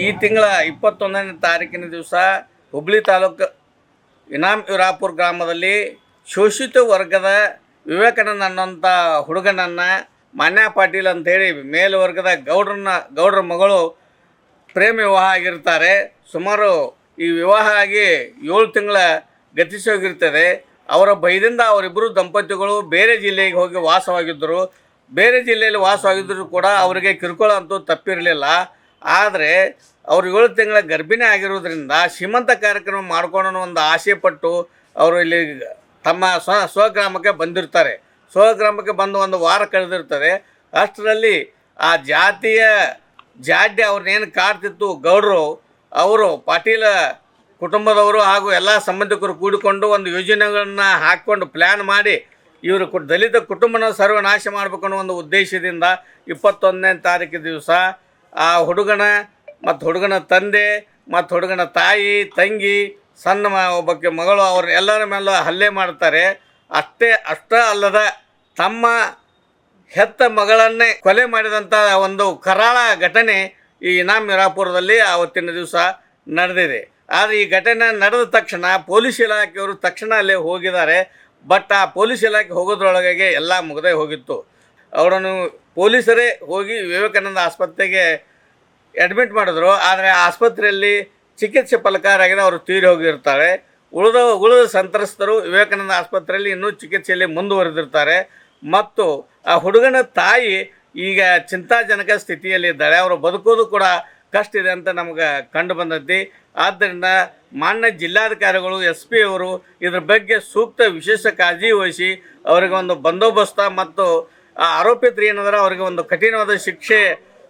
ಈ ತಿಂಗಳ ಇಪ್ಪತ್ತೊಂದನೇ ತಾರೀಕಿನ ದಿವಸ ಹುಬ್ಳಿ ತಾಲೂಕು ಇನಾಮ್ ಯುರಾಪುರ್ ಗ್ರಾಮದಲ್ಲಿ ಶೋಷಿತ ವರ್ಗದ ವಿವೇಕಾನಂದ ಅನ್ನೋಂಥ ಹುಡುಗನನ್ನು ಮಾನ್ಯ ಪಾಟೀಲ್ ಅಂತೇಳಿ ಮೇಲ್ವರ್ಗದ ಗೌಡ್ರನ್ನ, ಗೌಡ್ರ ಮಗಳು ಪ್ರೇಮ ವಿವಾಹ ಆಗಿರ್ತಾರೆ. ಸುಮಾರು ಈ ವಿವಾಹ ಆಗಿ ಏಳು ತಿಂಗಳ ಗತಿಸೋಗಿರ್ತದೆ ಅವರ ಭಯದಿಂದ ಅವರಿಬ್ಬರು ದಂಪತಿಗಳು ಬೇರೆ ಜಿಲ್ಲೆಗೆ ಹೋಗಿ ವಾಸವಾಗಿದ್ದರು. ಬೇರೆ ಜಿಲ್ಲೆಯಲ್ಲಿ ವಾಸವಾಗಿದ್ದರೂ ಕೂಡ ಅವರಿಗೆ ಕಿರುಕುಳ ಅಂತೂ ತಪ್ಪಿರಲಿಲ್ಲ. ಆದರೆ ಅವ್ರು ಏಳು ತಿಂಗಳ ಗರ್ಭಿಣಿ ಆಗಿರೋದ್ರಿಂದ ಶ್ರೀಮಂತ ಕಾರ್ಯಕ್ರಮ ಮಾಡ್ಕೊಳ್ಳೋಣ ಒಂದು ಆಸೆ ಪಟ್ಟು ಅವರು ಇಲ್ಲಿ ತಮ್ಮ ಸ್ವ ಸ್ವಗ್ರಾಮಕ್ಕೆ ಬಂದಿರ್ತಾರೆ. ಸ್ವಗ್ರಾಮಕ್ಕೆ ಬಂದು ಒಂದು ವಾರ ಕಳೆದಿರ್ತಾರೆ ಅಷ್ಟರಲ್ಲಿ ಆ ಜಾತಿಯ ಜಾಡ್ಯ ಅವ್ರನ್ನೇನು ಕಾಡ್ತಿತ್ತು, ಗೌಡರು, ಅವರು ಪಾಟೀಲ ಕುಟುಂಬದವರು ಹಾಗೂ ಎಲ್ಲ ಸಂಬಂಧಿಕರು ಕೂಡಿಕೊಂಡು ಒಂದು ಯೋಜನೆಗಳನ್ನು ಹಾಕ್ಕೊಂಡು ಪ್ಲ್ಯಾನ್ ಮಾಡಿ ಇವರು ದಲಿತ ಕುಟುಂಬನ ಸರ್ವನಾಶ ಮಾಡಬೇಕು ಅನ್ನೋ ಒಂದು ಉದ್ದೇಶದಿಂದ ಇಪ್ಪತ್ತೊಂದನೇ ತಾರೀಕು ದಿವಸ ಆ ಹುಡುಗನ ಮತ್ತು ಹುಡುಗನ ತಂದೆ, ಮತ್ತು ಹುಡುಗನ ತಾಯಿ, ತಂಗಿ, ಸಣ್ಣ ಒಬ್ಬಕ್ಕೆ ಮಗಳು, ಅವ್ರ ಎಲ್ಲರ ಮೇಲೆ ಹಲ್ಲೆ ಮಾಡ್ತಾರೆ. ಅಷ್ಟೇ ಅಷ್ಟೇ ಅಲ್ಲದ ತಮ್ಮ ಹೆತ್ತ ಮಗಳನ್ನೇ ಕೊಲೆ ಮಾಡಿದಂಥ ಒಂದು ಕರಾಳ ಘಟನೆ ಈ ಇನಾಮ್ ಮಿರಾಪುರದಲ್ಲಿ ಆವತ್ತಿನ ದಿವಸ ನಡೆದಿದೆ. ಆದರೆ ಈ ಘಟನೆ ನಡೆದ ತಕ್ಷಣ ಪೊಲೀಸ್ ಇಲಾಖೆಯವರು ತಕ್ಷಣ ಅಲ್ಲೇ ಹೋಗಿದ್ದಾರೆ. ಬಟ್ ಆ ಪೊಲೀಸ್ ಇಲಾಖೆ ಹೋಗೋದ್ರೊಳಗೆ ಎಲ್ಲ ಮುಗದೇ ಹೋಗಿತ್ತು. ಅವರನ್ನು ಪೊಲೀಸರೇ ಹೋಗಿ ವಿವೇಕಾನಂದ ಆಸ್ಪತ್ರೆಗೆ ಅಡ್ಮಿಟ್ ಮಾಡಿದ್ರು. ಆದರೆ ಆಸ್ಪತ್ರೆಯಲ್ಲಿ ಚಿಕಿತ್ಸೆ ಫಲಕಾರಿಯಾಗಿದೆ ಅವರು ತೀರಿ ಹೋಗಿರ್ತಾರೆ. ಉಳಿದ ಉಳಿದ ಸಂತ್ರಸ್ತರು ವಿವೇಕಾನಂದ ಆಸ್ಪತ್ರೆಯಲ್ಲಿ ಇನ್ನೂ ಚಿಕಿತ್ಸೆಯಲ್ಲಿ ಮುಂದುವರೆದಿರ್ತಾರೆ. ಮತ್ತು ಆ ಹುಡುಗನ ತಾಯಿ ಈಗ ಚಿಂತಾಜನಕ ಸ್ಥಿತಿಯಲ್ಲಿದ್ದಾಳೆ. ಅವರು ಬದುಕೋದು ಕೂಡ ಕಷ್ಟ ಇದೆ ಅಂತ ನಮಗೆ ಕಂಡು ಬಂದೈತಿ ಆದ್ದರಿಂದ ಮಾನ್ಯ ಜಿಲ್ಲಾಧಿಕಾರಿಗಳು ಎಸ್ ಪಿ ಅವರು ಇದ್ರ ಬಗ್ಗೆ ಸೂಕ್ತ ವಿಶೇಷ ಕಾಳಜಿ ವಹಿಸಿ ಅವರಿಗೆ ಒಂದು ಬಂದೋಬಸ್ತ ಮತ್ತು ಆರೋಪಿತರು ಏನಂದ್ರೆ ಅವರಿಗೆ ಒಂದು ಕಠಿಣವಾದ ಶಿಕ್ಷೆ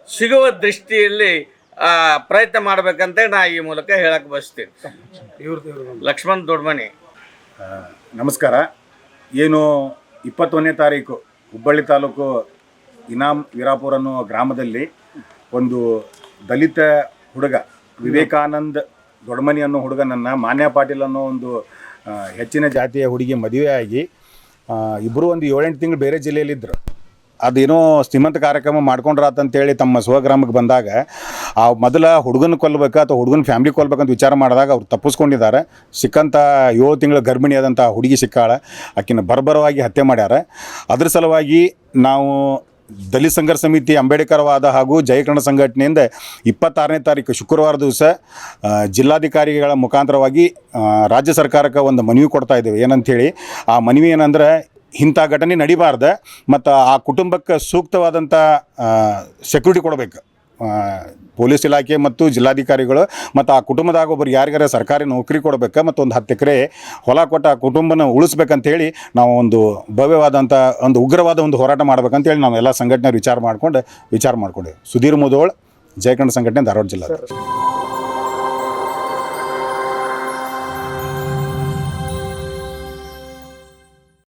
ಸಿಗುವ ದೃಷ್ಟಿಯಲ್ಲಿ ಆ, ಪ್ರಯತ್ನ ಮಾಡ್ಬೇಕಂತ ನಾ ಈ ಮೂಲಕ ಹೇಳಕ್ಕೆ ಬಯಸ್ತೀನಿ. ಲಕ್ಷ್ಮಣ್ ದೊಡ್ಮನಿ. ಆ, ನಮಸ್ಕಾರ. ಏನು ಇಪ್ಪತ್ತೊಂದನೇ ತಾರೀಕು ಹುಬ್ಬಳ್ಳಿ ತಾಲೂಕು ಇನಾಮ್ ವೀರಾಪುರ ಅನ್ನೋ ಗ್ರಾಮದಲ್ಲಿ ಒಂದು ದಲಿತ ಹುಡುಗ ವಿವೇಕಾನಂದ್ ದೊಡ್ಮನಿ ಅನ್ನೋ ಹುಡುಗನನ್ನು ಮಾನ್ಯ ಪಾಟೀಲ್ ಅನ್ನೋ ಒಂದು ಹೆಚ್ಚಿನ ಜಾತಿಯ ಹುಡುಗಿ ಮದುವೆಯಾಗಿ ಇಬ್ಬರು ಒಂದು ಏಳೆಂಟು ತಿಂಗಳು ಬೇರೆ ಜಿಲ್ಲೆಯಲ್ಲಿದ್ದರು. ಅದೇನೋ ಶ್ರೀಮಂತ ಕಾರ್ಯಕ್ರಮ ಮಾಡ್ಕೊಂಡ್ರಾತಂತೇಳಿ ತಮ್ಮ ಸ್ವಗ್ರಾಮಕ್ಕೆ ಬಂದಾಗ, ಆ ಮೊದಲ ಹುಡುಗನ ಕೊಲ್ಲಬೇಕು ಅಥವಾ ಹುಡುಗನ ಫ್ಯಾಮ್ಲಿ ಕೊಲ್ಬೇಕಂತ ವಿಚಾರ ಮಾಡಿದಾಗ ಅವ್ರು ತಪ್ಪಿಸ್ಕೊಂಡಿದ್ದಾರೆ. ಸಿಕ್ಕಂಥ ಏಳು ತಿಂಗಳ ಗರ್ಭಿಣಿಯಾದಂಥ ಹುಡುಗಿ ಸಿಕ್ಕಾಳ, ಆಕಿನ ಬರ್ಬರವಾಗಿ ಹತ್ಯೆ ಮಾಡ್ಯಾರ. ಅದ್ರ ಸಲುವಾಗಿ ನಾವು ದಲಿತ ಸಂಘರ್ಷ ಸಮಿತಿ ಅಂಬೇಡ್ಕರ್ವಾದ ಹಾಗೂ ಜಯಕರಣ ಸಂಘಟನೆಯಿಂದ ಇಪ್ಪತ್ತಾರನೇ ತಾರೀಕು ಶುಕ್ರವಾರ ದಿವಸ ಜಿಲ್ಲಾಧಿಕಾರಿಗಳ ಮುಖಾಂತರವಾಗಿ ರಾಜ್ಯ ಸರ್ಕಾರಕ್ಕೆ ಒಂದು ಮನವಿ ಕೊಡ್ತಾ ಇದ್ದೇವೆ. ಏನಂಥೇಳಿ ಆ ಮನವಿ ಏನಂದ್ರೆ ಇಂಥ ಘಟನೆ ನಡಿಬಾರ್ದು ಮತ್ತು ಆ ಕುಟುಂಬಕ್ಕೆ ಸೂಕ್ತವಾದಂಥ ಸೆಕ್ಯೂರಿಟಿ ಕೊಡಬೇಕು. ಪೊಲೀಸ್ ಇಲಾಖೆ ಮತ್ತು ಜಿಲ್ಲಾಧಿಕಾರಿಗಳು ಮತ್ತು ಆ ಕುಟುಂಬದಾಗ ಒಬ್ಬರು ಯಾರಿಗಾರ ಸರ್ಕಾರಿ ನೌಕರಿ ಕೊಡಬೇಕು ಮತ್ತು ಒಂದು ಹತ್ತು ಎಕರೆ ಹೊಲ ಕೊಟ್ಟು ಆ ಕುಟುಂಬನ ಉಳಿಸ್ಬೇಕಂತೇಳಿ ನಾವು ಒಂದು ಭವ್ಯವಾದಂಥ ಒಂದು ಉಗ್ರವಾದ ಒಂದು ಹೋರಾಟ ಮಾಡ್ಬೇಕಂತೇಳಿ ನಾವು ಎಲ್ಲ ಸಂಘಟನೆ ವಿಚಾರ ಮಾಡ್ಕೊಂಡು, ವಿಚಾರ ಮಾಡ್ಕೊಂಡೇವೆ. ಸುಧೀರ್ ಮುದೋಳ್ ಜಯಕಂಡ ಸಂಘಟನೆ ಧಾರವಾಡ ಜಿಲ್ಲಾ